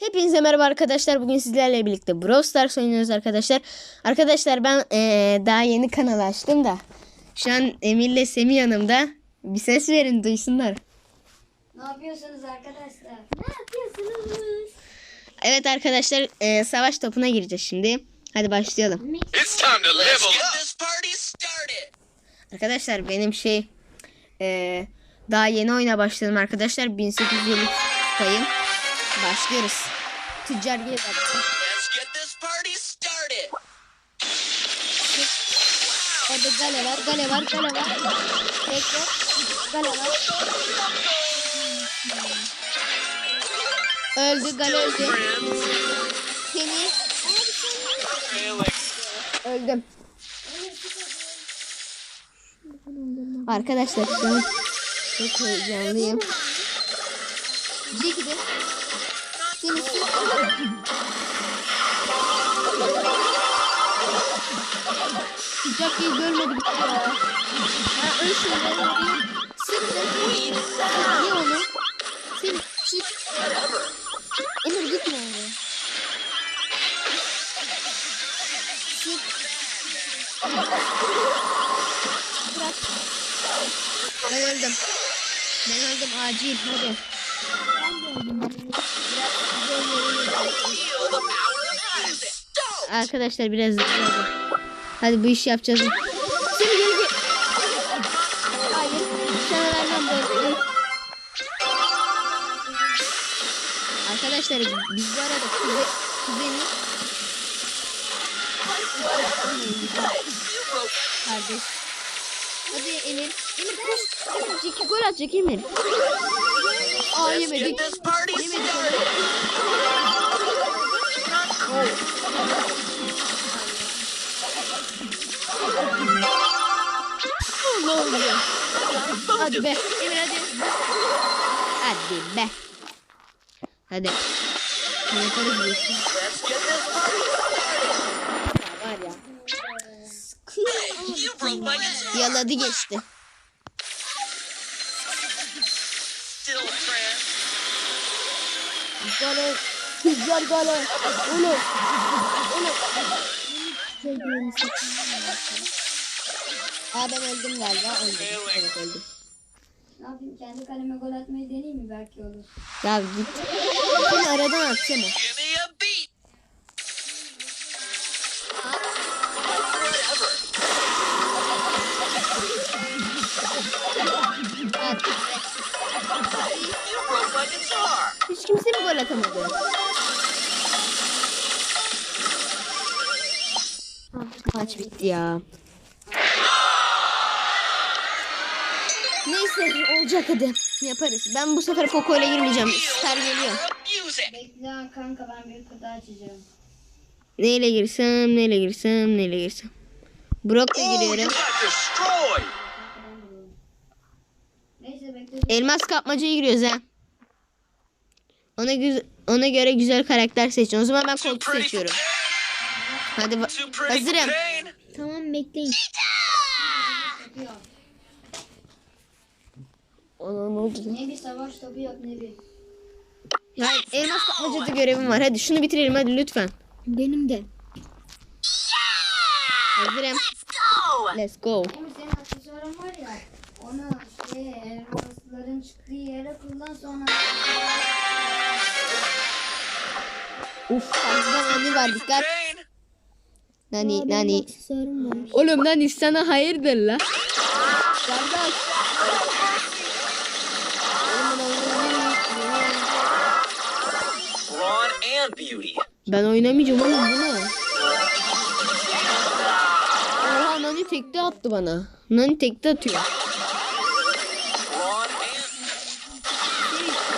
Hepinize merhaba arkadaşlar. Bugün sizlerle birlikte Brawl Stars oynuyoruz arkadaşlar. Arkadaşlar ben eee, daha yeni kanal açtım da. Şu an Emir'le Semih yanımda. Bir ses verin duysunlar. Ne yapıyorsunuz arkadaşlar? Ne yapıyorsunuz? Evet arkadaşlar eee, savaş topuna gireceğiz şimdi. Hadi başlayalım. Arkadaşlar benim şey eee, daha yeni oyuna başladım arkadaşlar. 1850 kupayım. Başlıyoruz. Tüccar gelir. Let's get this party started. Orada gale var, gale var, gale var. Bekle. Gale var. Öldü, gale öldü. Seni öldüm. Arkadaşlar şu an çok heyecanlıyım. Gide Seni Sıcak değil görmedim ya. Ha öl ben vurayım. Sık da. Ye onu. Sen çık. Emir gitme oraya. Sık. Bırak. Ben öldüm. Ben öldüm acil hadi. Arkadaşlar biraz. Hadi bu işi yapacağız. Seni gel gel. Hayır. Sana. Arkadaşlar biz bu arada kuze, kuzeni kardeş. Hadi Emir. Emir koş. Emir gol atacak Emir. Aa Let's yemedik. get this party started. Ne oluyor? Hadi be. Emir hadi. Hadi be. Hadi. Ne yaparız bu işi? Let's get this party Var ya. started. You broke my guitar. Yaladı geçti. Gale. Tüccar gale. Onu. Onu. Aa ben öldüm galiba. Öldüm. Evet öldüm. Ne yapayım? Kendi kaleme gol atmayı deneyeyim mi? Belki olur. Ya git. Seni aradan atacağım Ah, Maç bitti ya. Neyse olacak hadi. Yaparız. Ben bu sefer Poco ile girmeyeceğim. Star geliyor. Bekle kanka ben bir kutu açacağım. Neyle girsem, neyle girsem, neyle girsem. Brock'la giriyorum. Neyse bekle. Elmas kapmacaya giriyoruz ha. Ona güz ona göre güzel karakter seçin. O zaman ben for seçiyorum. Hadi hazırım. Tamam bekleyin. Ona ne oldu? Ne bir savaş topu yok ne bir. Yani elmas kapmacada görevim var. Hadi şunu bitirelim hadi lütfen. Benim de. Hazırım. Let's go. Emir senin aksesuarın Uf fazla nani var dikkat. Nani nani. Oğlum nani sana hayırdır la. Kardeş. Ben oynamayacağım oğlum bu ne? Oha Nani tekte attı bana. Nani tekte atıyor.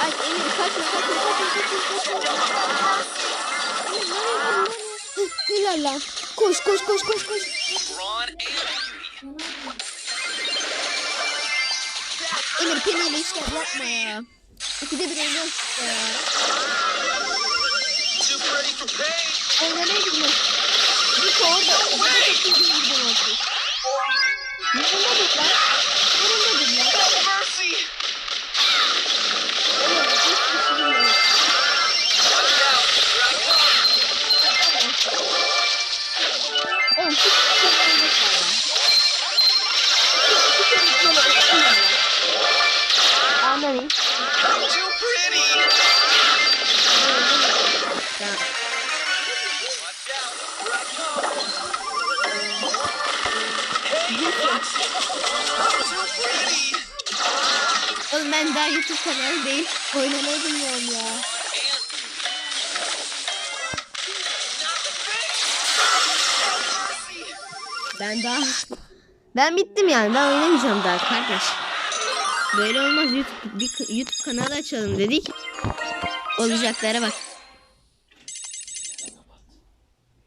Ay Emir kaçma kaçma kaçma kaçma kaçma. Hıh, Helal lan. Koş koş koş koş koş. brawn and beauty. Emir peniyle işler yapma ya. İkide bir oynuyor işte ya. Too pretty for pain. Oynamaya gitmek. Bir orada. Orada çok iyi bir oldu. Yorulmadık lan. Oğlum ben daha YouTube kanalı değil. Oynamayı bilmiyorum ya. Ben daha... Ben bittim yani. Ben oynamayacağım daha kardeş. Böyle olmaz. YouTube, bir YouTube kanalı açalım dedik. Olacaklara bak.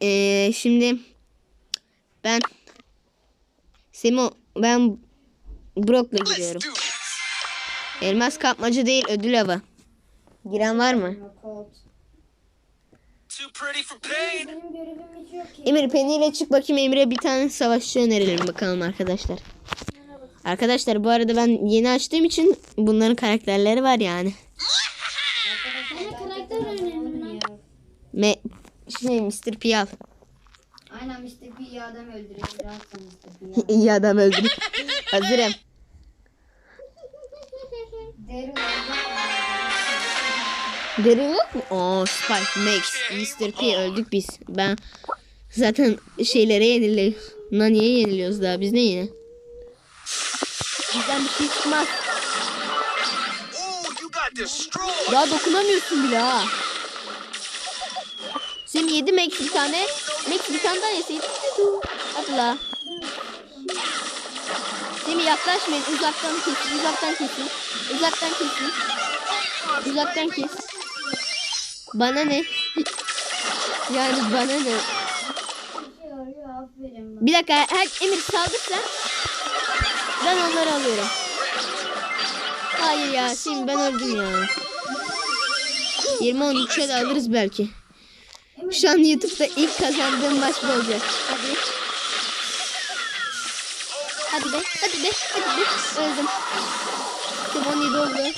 Ee, şimdi ben Semo ben Brock'la giriyorum. Elmas kapmaca değil ödül avı. Giren var mı? Emir Penny ile çık bakayım Emir'e bir tane savaşçı önerelim bakalım arkadaşlar. Arkadaşlar bu arada ben yeni açtığım için bunların karakterleri var yani. Me şey Mr. P Aynen Mr. P'yi adam öldürüyor. Rahatsan Mr. P'yi. İyi adam öldü. Hazırım. Derin. Derin yok mu? Oo Spike, Max, Mr. P öldük biz. Ben zaten şeylere yeniliyoruz. Nani'ye yeniliyoruz daha biz ne yine? Bizden bir şey çıkmaz. Oh, you got destroyed. Daha dokunamıyorsun bile ha. Sen yedi Max bir tane. Max bir tane daha yeseydin. Hadi la. Seni yaklaşmayın. Uzaktan kesin. Uzaktan kesin. Uzaktan kesin. Uzaktan kes. Bana ne? yani bana ne? Bir dakika. Her, Emir saldır sen. Ben onları alıyorum. Hayır ya. Şimdi ben öldüm ya. 20-13'e de alırız belki. Şu an YouTube'da ilk kazandığım maç bu olacak. Hadi. Hadi be, hadi be, hadi be. Öldüm. Şimdi 17 oldu.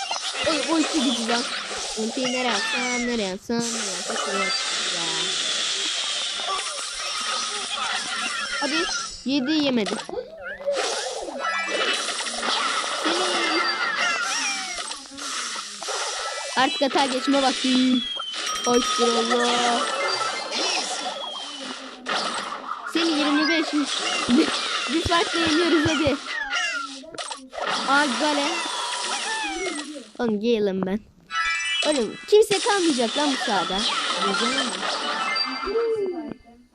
Oy, oy gücü lan. Ultiyi nereye atsam, nereye atsam, nereye atsam, şuraya atsam. Hadi. Yedi yemedi. Artık hata geçme vakti. Hoştur Allah. Seni 25 bir, bir farkla yeniyoruz hadi. Aa gale. Oğlum gelim ben. Oğlum kimse kalmayacak lan bu sahada. Ama.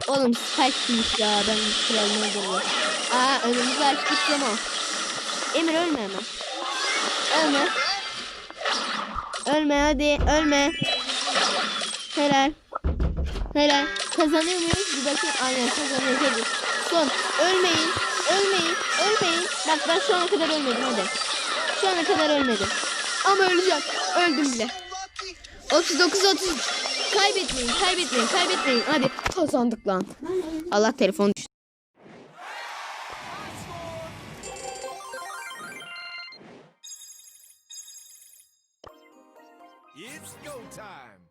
Oğlum Spike'miş ya ben kralını öldürüyorum. Aa önümüzü açtık Semo. Emir ölme hemen. Ölme. Ölme hadi ölme. Helal. Helal. Kazanıyor muyuz? Bir bakayım. Aynen kazanıyoruz hadi. Son. Ölmeyin. Ölmeyin. Ölmeyin. Bak ben şu ana kadar ölmedim hadi. Şu ana kadar ölmedim. Ama öleceğim. Öldüm bile. 39 30. Kaybetmeyin, kaybetmeyin, kaybetmeyin. Hadi kazandık lan. Allah telefon düştü. It's go time.